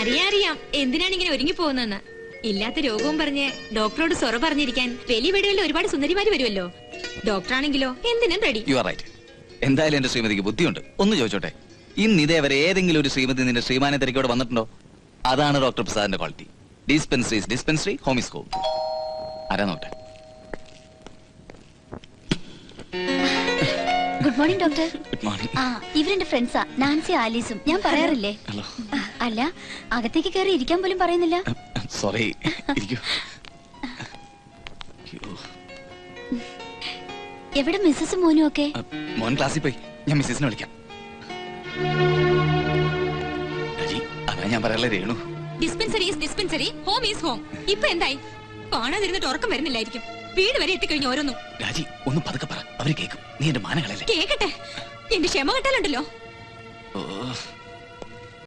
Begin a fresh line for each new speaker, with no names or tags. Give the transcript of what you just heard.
അറിയാം അറിയാം എന്തിനാണ് ഇങ്ങനെ ഒരുങ്ങി പോകുന്നതെന്ന് ഇല്ലാത്ത രോഗവും പറഞ്ഞ് ഡോക്ടറോട് സൊറ പറഞ്ഞിരിക്കാൻ വലിയ വീടുകളിൽ ഒരുപാട് സുന്ദരിമാര് വരുമല്ലോ. ഡോക്ടറാണെങ്കിലോ എന്തിനും റെഡി
യു ആർ റൈറ്റ് എന്തായാലും എന്റെ ശ്രീമതിക്ക് ബുദ്ധിയുണ്ട്. ഒന്ന് ചോദിച്ചോട്ടെ ഇന്ന് ഇതേ വരെ ഏതെങ്കിലും ഒരു ശ്രീമതി നിന്റെ ശ്രീമാനെ തിരക്കോട് വന്നിട്ടുണ്ടോ? അതാണ് doctor പ്രസാദിന്റെ quality. Dispensaries dispensary home home ആരാ നോട്ടെ
good morning doctor
good morning
ആ ഇവരെന്റെ ഫ്രണ്ട്സാ നാൻസി ആലീസും. ഞാൻ പറയാറില്ലേ?
ഹലോ
അല്ല അകത്തേക്ക് കയറി ഇരിക്കാൻ പോലും പറയുന്നില്ല.
സോറി ഇരിക്കൂ.
എവിടെ മിസ്സസ് മോനും ഒക്കെ?
മോൻ ക്ലാസ്സിൽ പോയി. ഞാൻ മിസ്സിസിനെ വിളിക്കാം. അതാ ഞാൻ പറയാനുള്ള Renu.
Dispensary is dispensary home is home ഇപ്പൊ എന്തായി? കാണാതിരുന്നിട്ട് ഉറക്കം വരുന്നില്ലായിരിക്കും. വീട് വരെ എത്തിക്കഴിഞ്ഞു ഓരോന്നും.
രാജി ഒന്നും പതുക്കെ പറ. അവർ കേക്കും. നീ എന്റെ മാനകളല്ലേ?
കേക്കട്ടെ. എന്റെ ക്ഷമ കെട്ടാലുണ്ടല്ലോ.